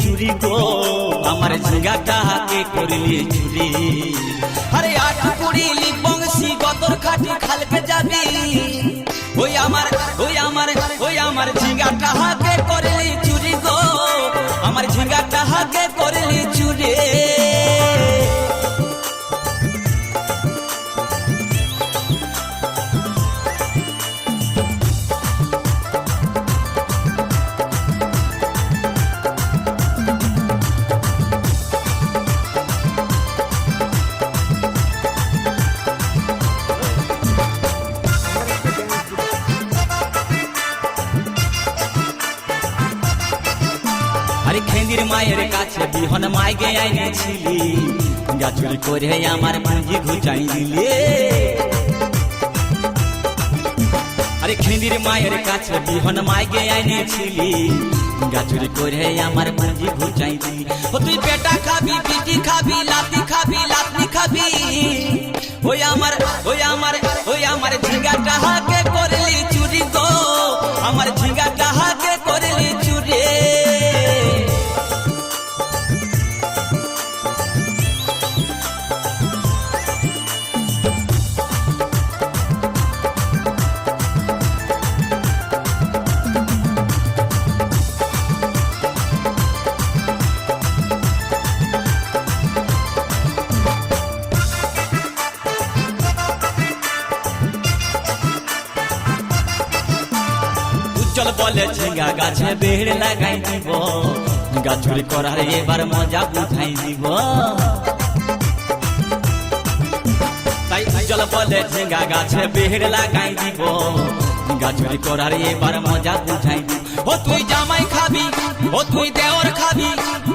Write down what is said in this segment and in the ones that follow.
চুরি গো? আমার ঝিঙ্গাটা হাতে করলি চুরি? আরে আট কুড়িলি বংশী গতর খাটি খালকে যাবি ওই আমার ওই আমার ওই আমার ঝিঙ্গা কে করলি চুরি? আরে খেন্দির মায়ের কাছে বিহন মাইগে আইনেছিলি গাছুরি করে আমার ভাঞ্জি ঘুচাই দিলে। আরে খেন্দির মায়ের কাছে বিহন মাইগে আইনেছিলি গাছুরি করে আমার ভাঞ্জি ঘুচাই দিলি। ও তুই পেটা খাবি, পিটি খাবি, লাতি খাবি লাতি খাবি। ওই আমার উজ্জ্বল বলে ঝিঙ্গা গাছে বেড় লাগাই দিব। গাছুরি করার এবার মজা বুঝাই দিব? উজ্জ্বল বলে ঝিঙ্গা গাছে বেড় লাগাই দিব। গাছুরি করার এবার মজা বুঝাই দিব? ও তুই জামাই খাবি, ও তুই দেওর খাবি,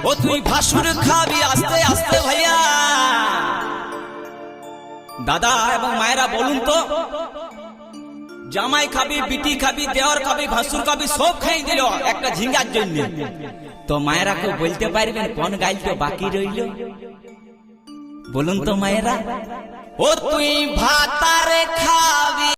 ও তুই ভাসুর খাবি, আস্তে আস্তে ভাইয়া। দাদা এবং মায়েরা বলুন তো জামাই খাবি, বিটি খাবি দেওয়ার খাবি, ভাসুর খাবি, সব খাই দিল। একটা ঝিঙ্গার জন্য। তো মায়েরা কেউ বলতে পারবেন কোন গাইলটা বাকি রইল? বলুন তো মায়েরা। ও তুই ভাতারে খাবি।